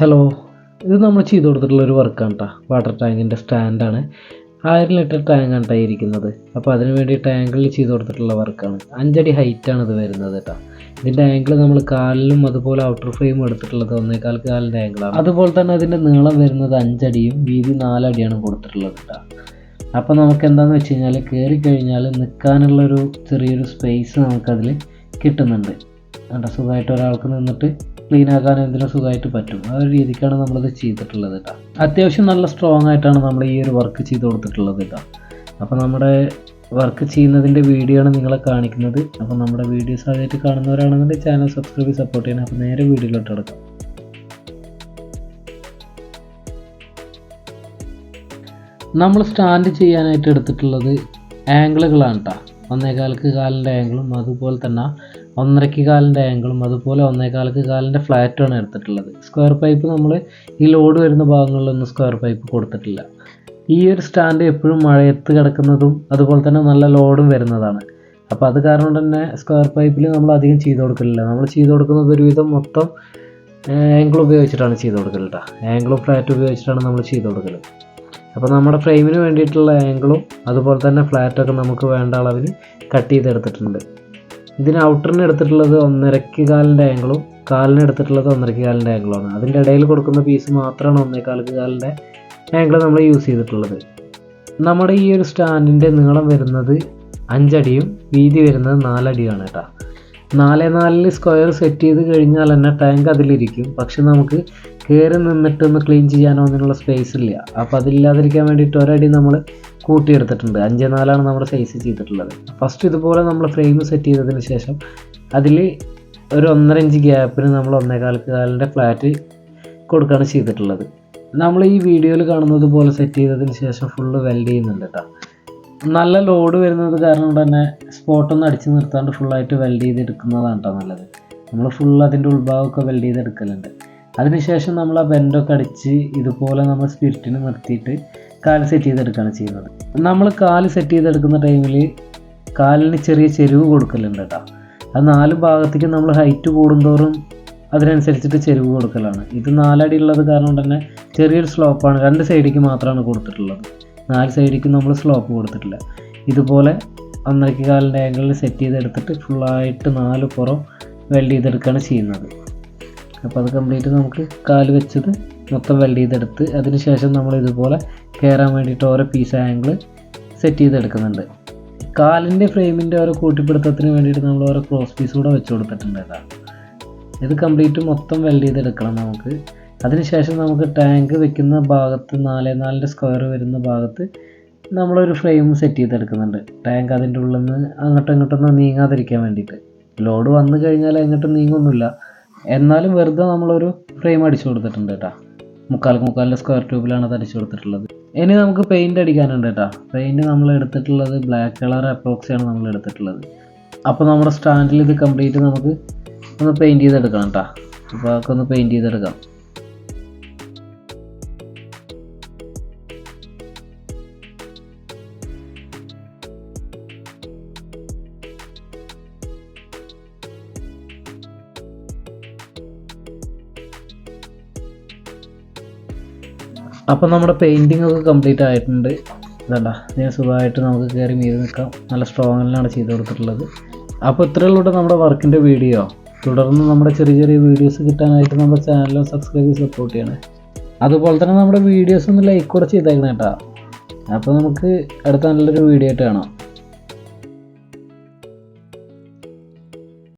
Hello ഇത് നമ്മൾ ചെയ്ത് കൊടുത്തിട്ടുള്ള ഒരു വർക്കാണ് കേട്ടോ വാട്ടർ ടാങ്കിന്റെ സ്റ്റാൻഡാണ് ആയിരം ലിറ്റർ ടാങ്കാണ് കേട്ടോ ഇരിക്കുന്നത്. അപ്പോൾ അതിന് വേണ്ടി ടാങ്കിൽ ചെയ്ത് കൊടുത്തിട്ടുള്ള വർക്കാണ് അഞ്ചടി ഹൈറ്റാണ് ഇത് വരുന്നത് കേട്ടോ ഇതിന്റെ ആംഗിൾ നമ്മൾ കാലിലും അതുപോലെ ഔട്ടർ ഫ്രെയിം എടുത്തിട്ടുള്ളത് ഒന്നേകാൽ കാലിന്റെ ആംഗിളാണ് അതുപോലെ തന്നെ അതിന്റെ നീളം വരുന്നത് അഞ്ചടിയും വീതി നാലടിയാണ് കൊടുത്തിട്ടുള്ളത് കേട്ടോ അപ്പോൾ നമുക്ക് എന്താണെന്ന് വെച്ച് കഴിഞ്ഞാൽ കയറി കഴിഞ്ഞാൽ നിൽക്കാനുള്ളൊരു ചെറിയൊരു സ്പേസ് നമുക്കതിൽ കിട്ടുന്നുണ്ട്. കണ്ട? സുഖമായിട്ട് ഒരാൾക്ക് നിന്നിട്ട് ക്ലീൻ ആക്കാൻ എന്തിനും സുഖമായിട്ട് പറ്റും. ആ ഒരു രീതിക്കാണ് നമ്മളിത് ചെയ്തിട്ടുള്ളത് കേട്ടോ. അത്യാവശ്യം നല്ല സ്ട്രോങ് ആയിട്ടാണ് നമ്മൾ ഈ ഒരു വർക്ക് ചെയ്ത് കൊടുത്തിട്ടുള്ളത് കേട്ടോ. അപ്പോൾ നമ്മുടെ വർക്ക് ചെയ്യുന്നതിന്റെ വീഡിയോ ആണ് നിങ്ങളെ കാണിക്കുന്നത്. അപ്പോൾ നമ്മുടെ വീഡിയോസ് ആദ്യമായിട്ട് കാണുന്നവരാണെന്നുണ്ടെങ്കിൽ ചാനൽ സബ്സ്ക്രൈബ് സപ്പോർട്ട് ചെയ്യണം. അപ്പോൾ നേരെ വീഡിയോയിലോട്ട് എടുക്കാം നമ്മൾ സ്റ്റാൻഡ് ചെയ്യാനായിട്ട് എടുത്തിട്ടുള്ളത് ആംഗിളുകളാണ് കേട്ടോ. ഒന്നേകാൽക്ക് കാലിന്റെ ആംഗിളും അതുപോലെ തന്നെ ഒന്നരക്ക് കാലിന്റെ ആംഗിളും അതുപോലെ ഒന്നേകാൽക്ക് കാലിന്റെ ഫ്ലാറ്റുമാണ് എടുത്തിട്ടുള്ളത്. സ്ക്വയർ പൈപ്പ് നമ്മൾ ഈ ലോഡ് വരുന്ന ഭാഗങ്ങളിലൊന്നും സ്ക്വയർ പൈപ്പ് കൊടുത്തിട്ടില്ല. ഈ ഒരു സ്റ്റാൻഡ് എപ്പോഴും മഴയത്ത് കിടക്കുന്നതും അതുപോലെ തന്നെ നല്ല ലോഡും വരുന്നതാണ്. അപ്പോൾ അത് കാരണം തന്നെ സ്ക്വയർ പൈപ്പിൽ നമ്മൾ അധികം ചെയ്ത് കൊടുക്കലില്ല. നമ്മൾ ചെയ്ത് കൊടുക്കുന്നത് ഒരുവിധം മൊത്തം ആംഗിൾ ഉപയോഗിച്ചിട്ടാണ് ചെയ്ത് കൊടുക്കൽ കേട്ടോ ആംഗിളും ഫ്ലാറ്റ് ഉപയോഗിച്ചിട്ടാണ് നമ്മൾ ചെയ്ത് കൊടുക്കൽ അപ്പോൾ നമ്മുടെ ഫ്രെയിമിന് വേണ്ടിയിട്ടുള്ള ആംഗിളും അതുപോലെ തന്നെ ഫ്ലാറ്റൊക്കെ നമുക്ക് വേണ്ട അളവിൽ കട്ട് ചെയ്തെടുത്തിട്ടുണ്ട്. ഇതിന് ഔട്ടറിന് എടുത്തിട്ടുള്ളത് ഒന്നരക്ക് കാലിന്റെ ആംഗിളും കാലിന് എടുത്തിട്ടുള്ളത് ഒന്നരക്ക് കാലിന്റെ ആംഗിളുമാണ് അതിന്റെ ഇടയിൽ കൊടുക്കുന്ന പീസ് മാത്രമാണ് ഒന്നേകാൽക്ക് കാലിന്റെ ആംഗിൾ നമ്മൾ യൂസ് ചെയ്തിട്ടുള്ളത്. നമ്മുടെ ഈ ഒരു സ്റ്റാൻഡിന്റെ നീളം വരുന്നത് അഞ്ചടിയും വീതി വരുന്നത് നാലടിയുമാണ് കേട്ടോ നാല് നാലിൽ സ്ക്വയർ സെറ്റ് ചെയ്ത് കഴിഞ്ഞാൽ തന്നെ ടാങ്ക് അതിലിരിക്കും. പക്ഷെ നമുക്ക് കയറി നിന്നിട്ടൊന്ന് ക്ലീൻ ചെയ്യാനോ അതിനുള്ള സ്പേസ് ഇല്ല. അപ്പോൾ അതില്ലാതിരിക്കാൻ വേണ്ടിയിട്ട് ഒരടി നമ്മൾ കൂട്ടിയെടുത്തിട്ടുണ്ട്. അഞ്ച് നാലാണ് നമ്മൾ സൈസ് ചെയ്തിട്ടുള്ളത്. ഫസ്റ്റ് ഇതുപോലെ നമ്മൾ ഫ്രെയിം സെറ്റ് ചെയ്തതിന് ശേഷം അതിൽ ഒരു ഒന്നര ഇഞ്ച് ഗ്യാപ്പിന് നമ്മൾ ഒന്നേകാൽക്ക് കാലിന്റെ ഫ്ലാറ്റ് കൊടുക്കുകയാണ് ചെയ്തിട്ടുള്ളത്. നമ്മൾ ഈ വീഡിയോയിൽ കാണുന്നത് പോലെ സെറ്റ് ചെയ്തതിന് ശേഷം ഫുള്ള് വെൽഡ് ചെയ്യുന്നുണ്ട് കേട്ടോ നല്ല ലോഡ് വരുന്നത് കാരണം തന്നെ സ്പോട്ടൊന്നും അടിച്ച് നിർത്താണ്ട് ഫുള്ളായിട്ട് വെൽഡ് ചെയ്തെടുക്കുന്നതാണ് കേട്ടോ നല്ലത്. നമ്മൾ ഫുൾ അതിന്റെ ഉൾഭാഗമൊക്കെ വെൽഡ് ചെയ്ത് ചെയ്തെടുക്കലുണ്ട് അതിനുശേഷം നമ്മൾ ആ ബെൻഡൊക്കെ അടിച്ച് ഇതുപോലെ നമ്മൾ സ്പിരിറ്റിന് നിർത്തിയിട്ട് കാൽ സെറ്റ് ചെയ്തെടുക്കുകയാണ് ചെയ്യുന്നത്. നമ്മൾ കാൽ സെറ്റ് ചെയ്തെടുക്കുന്ന ടൈമിൽ കാലിന് ചെറിയ ചെരുവ് കൊടുക്കലുണ്ട് കേട്ടോ അത് നാല് ഭാഗത്തേക്ക് നമ്മൾ ഹൈറ്റ് കൂടുന്തോറും അതിനനുസരിച്ചിട്ട് ചെരുവ് കൊടുക്കലാണ്. ഇത് നാലടി ഉള്ളത് കാരണം തന്നെ ചെറിയൊരു സ്ലോപ്പാണ് രണ്ട് സൈഡിലേക്ക് മാത്രമാണ് കൊടുത്തിട്ടുള്ളത്. നാല് സൈഡിലേക്ക് നമ്മൾ സ്ലോപ്പ് കൊടുത്തിട്ടില്ല. ഇതുപോലെ ഒന്നരക്ക് കാലിന്റെ ആംഗിളിൽ സെറ്റ് ചെയ്തെടുത്തിട്ട് ഫുള്ളായിട്ട് നാല് പുറം വെൽഡ് ചെയ്തെടുക്കുകയാണ് ചെയ്യുന്നത്. അപ്പോൾ അത് കംപ്ലീറ്റ് നമുക്ക് കാൽ വെച്ചത് മൊത്തം വെൽഡ് ചെയ്തെടുത്ത് അതിനുശേഷം നമ്മൾ ഇതുപോലെ കയറാൻ വേണ്ടിയിട്ട് ഓരോ പീസ് ആംഗിൾ സെറ്റ് ചെയ്തെടുക്കുന്നുണ്ട്. കാലിന്റെ ഫ്രെയിമിന്റെ ഓരോ കൂട്ടിപ്പിടുത്തത്തിന് വേണ്ടിയിട്ട് നമ്മൾ ഓരോ ക്രോസ് പീസ് കൂടെ വെച്ച് കൊടുത്തിട്ടുണ്ട് കേട്ടോ. ഇത് കംപ്ലീറ്റ് മൊത്തം വെൽഡ് ചെയ്തെടുക്കണം നമുക്ക്. അതിനുശേഷം നമുക്ക് ടാങ്ക് വെക്കുന്ന ഭാഗത്ത് നാല് നാലിന്റെ സ്ക്വയർ വരുന്ന ഭാഗത്ത് നമ്മളൊരു ഫ്രെയിം സെറ്റ് ചെയ്തെടുക്കുന്നുണ്ട്. ടാങ്ക് അതിന്റെ ഉള്ളിൽ നിന്ന് അങ്ങോട്ടും ഇങ്ങോട്ടൊന്നും നീങ്ങാതിരിക്കാൻ വേണ്ടിയിട്ട്. ലോഡ് വന്നു കഴിഞ്ഞാൽ എങ്ങോട്ടും നീങ്ങൊന്നുമില്ല. എന്നാലും വെറുതെ നമ്മളൊരു ഫ്രെയിം അടിച്ചു കൊടുത്തിട്ടുണ്ട് കേട്ടോ. മുക്കാൽ മുക്കാലിന്റെ സ്ക്വയർ ട്യൂബിലാണ് അത് അടിച്ചു കൊടുത്തിട്ടുള്ളത്. ഇനി നമുക്ക് പെയിന്റ് അടിക്കാനുണ്ട് കേട്ടോ. പെയിന്റ് നമ്മൾ എടുത്തിട്ടുള്ളത് ബ്ലാക്ക് കളർ അപ്രോക്സിയാണ് നമ്മൾ എടുത്തിട്ടുള്ളത്. അപ്പോൾ നമ്മുടെ സ്റ്റാൻഡിൽ ഇത് കംപ്ലീറ്റ് നമുക്ക് ഒന്ന് പെയിന്റ് ചെയ്തെടുക്കണം കേട്ടോ. അപ്പോൾ അതൊക്കെ ഒന്ന് പെയിന്റ് ചെയ്തെടുക്കാം. അപ്പോൾ നമ്മുടെ പെയിന്റിംഗ് ഒക്കെ കംപ്ലീറ്റ് ആയിട്ടുണ്ട്. ഇതല്ല ഇതിന് സുഖമായിട്ട് നമുക്ക് കയറി മീതി നിൽക്കാം. നല്ല സ്ട്രോങ്ങിലാണ് ചെയ്ത് കൊടുത്തിട്ടുള്ളത്. അപ്പോൾ ഇത്രയുള്ളൂ നമ്മുടെ വർക്കിന്റെ വീഡിയോ തുടർന്ന് നമ്മുടെ ചെറിയ ചെറിയ വീഡിയോസ് കിട്ടാനായിട്ട് നമ്മുടെ ചാനൽ സബ്സ്ക്രൈബ് ചെയ്ത് സപ്പോർട്ട് ചെയ്യണേ. അതുപോലെ തന്നെ നമ്മുടെ വീഡിയോസ് ഒന്ന് ലൈക്ക് കൂടെ ചെയ്തേക്കണം കേട്ടോ അപ്പോൾ നമുക്ക് അടുത്ത നല്ലൊരു വീഡിയോ ആയിട്ട് കാണാം.